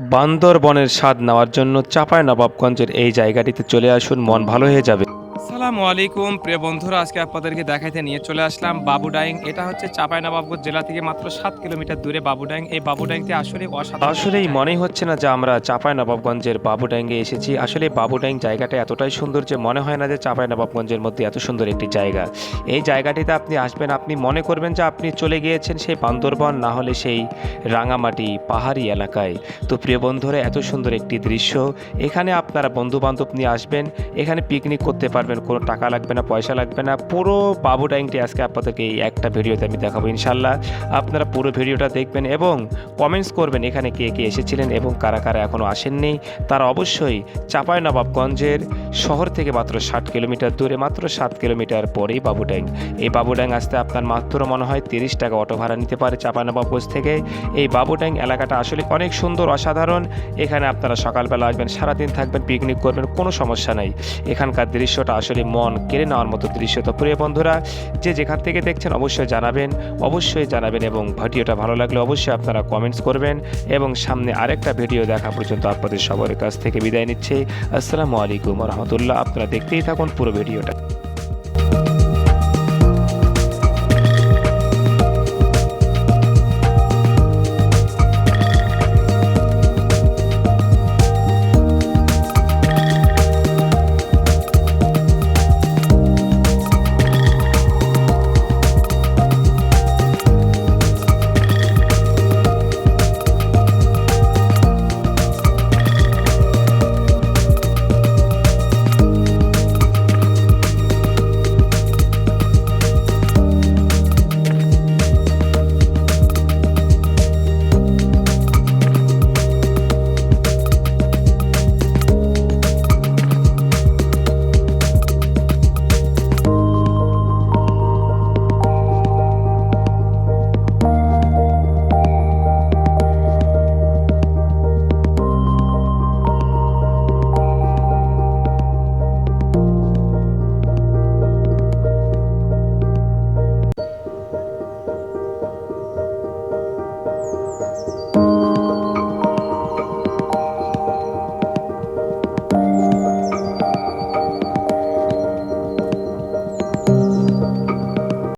বান্দরবনের স্বাদ নেওয়ার জন্য চাপায় নবাবগঞ্জের এই জায়গাটিতে চলে আসুন মন ভালো হয়ে যাবে। আসসালামু আলাইকুম প্রিয় বন্ধুরা আজকে আপনাদেরকে দেখাইতে নিয়ে চলে আসলাম বাবুডাইং। এটা হচ্ছে চাঁপাইনবাবগঞ্জ জেলা থেকে মাত্র সাত কিলোমিটার দূরে বাবুডাইং। এই বাবুডাইংটি আসলে আসলেই মনেই হচ্ছে না যে আমরা চাপাই নবাবগঞ্জের বাবুডাঙ্গে এসেছি। আসলে বাবুডাইং জায়গাটা এতটাই সুন্দর যে মনে হয় না যে চাপাই নবাবগঞ্জের মধ্যে এত সুন্দর একটি জায়গা। এই জায়গাটিতে আপনি আসবেন আপনি মনে করবেন যে আপনি চলে গিয়েছেন সেই বান্দরবন না হলে সেই রাঙামাটি পাহাড়ি এলাকায়। তো প্রিয় বন্ধুরা এত সুন্দর একটি দৃশ্য। এখানে আপনারা বন্ধু বান্ধব নিয়ে আসবেন এখানে পিকনিক করতে পারবেন। কোনো টাকা লাগবে না, পয়সা লাগবে না। পুরো বাবু ডাইংটি আজকে আপনাদেরকে এই একটা ভিডিওতে আমি দেখাবো ইনশাল্লাহ আপনারা পুরো ভিডিওটা দেখবেন এবং কমেন্টস করবেন এখানে কে কে এসেছিলেন এবং কারা কারা এখনও আসেননি। তারা অবশ্যই চাপাই নবাবগঞ্জের শহর থেকে মাত্র ষাট কিলোমিটার দূরে, মাত্র সাত কিলোমিটার পরেই বাবু বাবুড্যাং এই বাবুড্যাং আসতে আপনার মাত্র মনে হয় তিরিশ টাকা অটো ভাড়া নিতে পারে চাপানবাবগঞ্জ থেকে। এই বাবুড্যাং এলাকাটা আসলে অনেক সুন্দর, অসাধারণ। এখানে আপনারা সকালবেলা আসবেন, সারাদিন থাকবেন পিকনিক করবেন, কোনো সমস্যা নাই। এখানকার দৃশ্যটা আসলে মন কেড়ে নেওয়ার মতো দৃশ্য তো প্রিয় বন্ধুরা, যে যেখান থেকে দেখছেন অবশ্যই জানাবেন অবশ্যই জানাবেন এবং ভিডিওটা ভালো লাগলে অবশ্যই আপনারা কমেন্টস করবেন এবং সামনে আরেকটা ভিডিও দেখা পর্যন্ত আপনাদের সবার কাছ থেকে বিদায় নিচ্ছে। আসসালামু আলাইকুম রহমতুল্লাহ। আপনারা দেখতেই থাকুন পুরো ভিডিওটা।